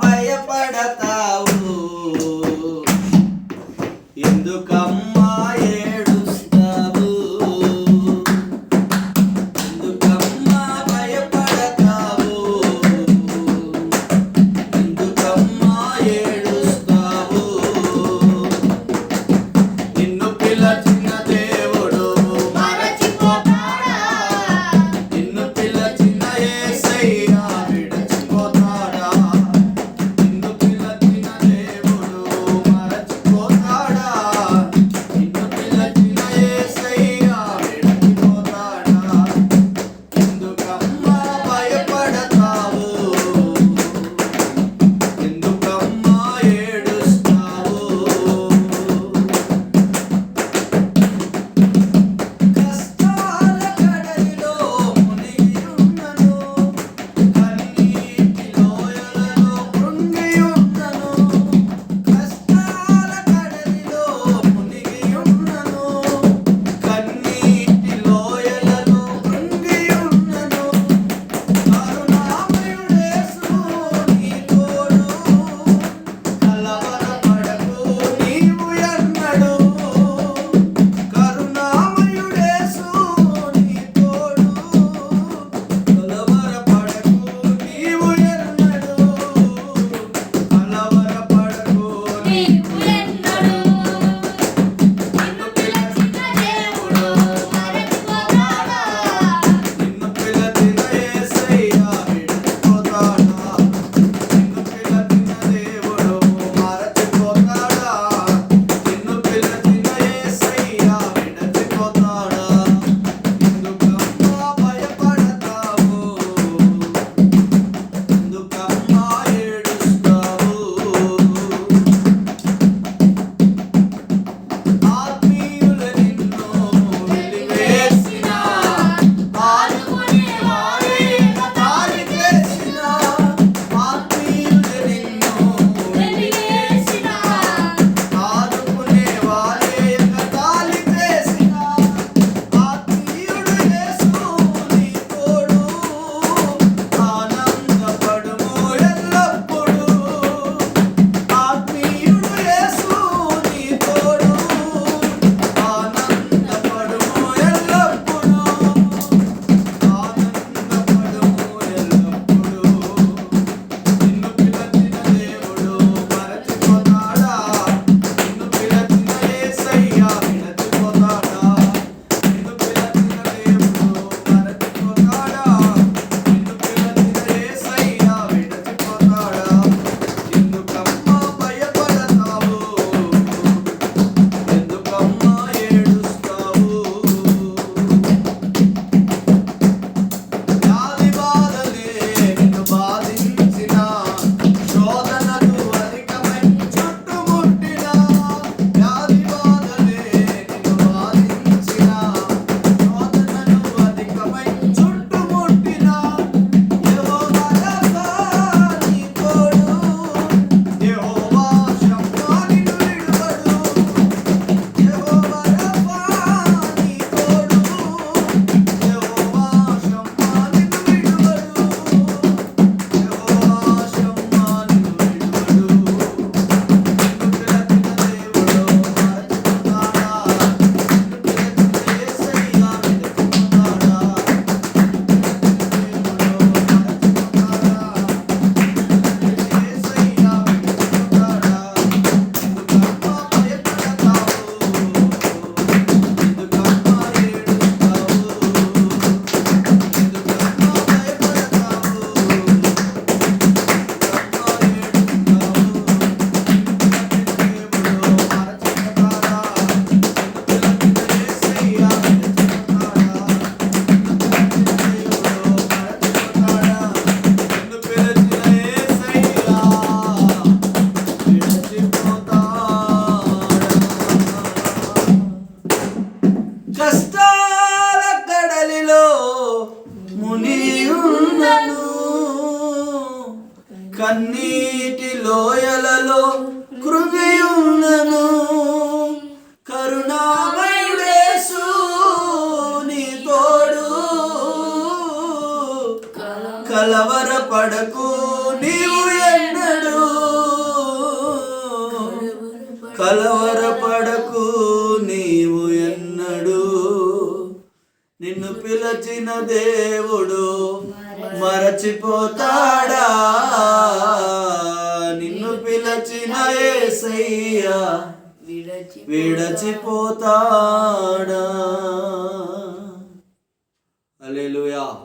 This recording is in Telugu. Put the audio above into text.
ಭಯ ಪಡತ నీటి లోయలలో కృపయున్నను కరుణామయుడేసు నీ తోడు. కలవర పడకు నీవు ఎన్నడు. కలవర పడకు నీవు ఎన్నడు. నిన్ను పిలచిన దేవుడు మరచిపోతాడా? నిన్ను పిలచిన ఏసయ్యా విడచిపోతాడా. హల్లెలూయా.